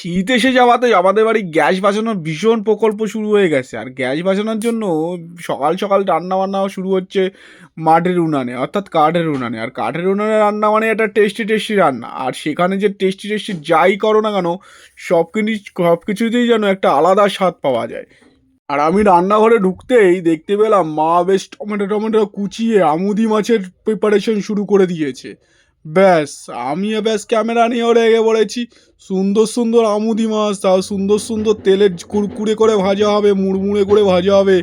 শীত এসে যাওয়াতে আমাদের বাড়ি গ্যাস বাঁচানোর ভীষণ প্রকল্প শুরু হয়ে গেছে। আর গ্যাস বাঁচানোর জন্য সকাল সকাল রান্না বান্নাও শুরু হচ্ছে মাঠের উনানে, অর্থাৎ কাঠের উনানে। আর কাঠের উনানে রান্না মানে একটা টেস্টি টেস্টি রান্না। আর সেখানে যে টেস্টি টেস্টি যাই করো না কেন, সব কিছু সব কিছুতেই যেন একটা আলাদা স্বাদ পাওয়া যায়। আর আমি রান্নাঘরে ঢুকতেই দেখতে পেলাম মা বেশ টমেটো টমেটো কুচিয়ে আমুদি মাছের প্রিপারেশন শুরু করে দিয়েছে। ব্যাস, আমিও ব্যাস ক্যামেরা নিয়েও রেগে পড়েছি। সুন্দর সুন্দর আমুদি মাছ, তাও সুন্দর সুন্দর তেলের কুরকুরে করে ভাজা হবে, মুড়মুড়ে করে ভাজা হবে।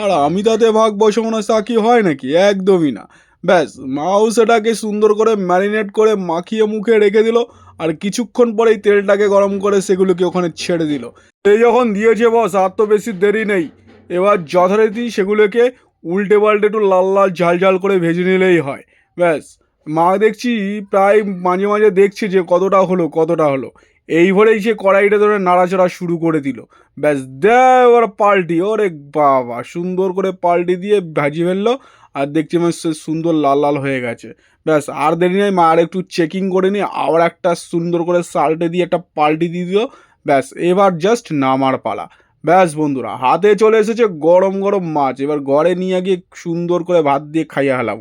আর আমি তাতে ভাগ বসাবো না, তা কি হয় নাকি? একদমই না। ব্যাস, মাও সেটাকে সুন্দর করে ম্যারিনেট করে মাখিয়ে মুখে রেখে দিল, আর কিছুক্ষণ পরেই তেলটাকে গরম করে সেগুলোকে ওখানে ছেড়ে দিল। এই যখন দিয়েছে বস, আর তো বেশি দেরি নেই। এবার যথারীতি সেগুলোকে উল্টে পাল্টে একটু লাল লাল ঝাল ঝাল করে ভেজে নিলেই হয়। ব্যাস মা দেখছি প্রায় মাঝে মাঝে দেখছে যে কতটা হলো কতটা হলো। এই ভরেই সে কড়াইটা ধরে নাড়াচাড়া শুরু করে দিল। ব্যাস দেয় এবার পাল্টি, ওরে বাবা, সুন্দর করে পাল্টি দিয়ে ভাজিয়ে ফেলল, আর দেখছি আমার সুন্দর লাল লাল হয়ে গেছে। ব্যাস, আর দেরি নেই, মা আর একটু চেকিং করে নিয়ে আবার একটা সুন্দর করে সাল্টে দিয়ে একটা পাল্টি দিয়ে দিল। ব্যাস, এবার জাস্ট নামার পালা। ব্যাস বন্ধুরা, হাতে চলে এসেছে গরম গরম মাছ। এবার ঘরে নিয়ে গিয়ে সুন্দর করে ভাত দিয়ে খাইয়ে হেলাম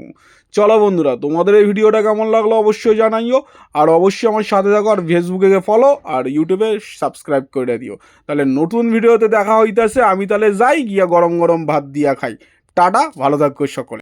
চলো বন্ধুরা, তোমাদের এই ভিডিওটা কেমন লাগল অবশ্যই জানাইও। আর অবশ্যই আমার সাথে থাকো আর ফেসবুকে গিয়ে ফলো আর ইউটিউবে সাবস্ক্রাইব করে দিও। তাহলে নতুন ভিডিওতে দেখা হইতেছে, আমি তাহলে যাই গিয়া গরম গরম ভাত দিয়া খাই। টাটা, ভালো থাকো সকলে।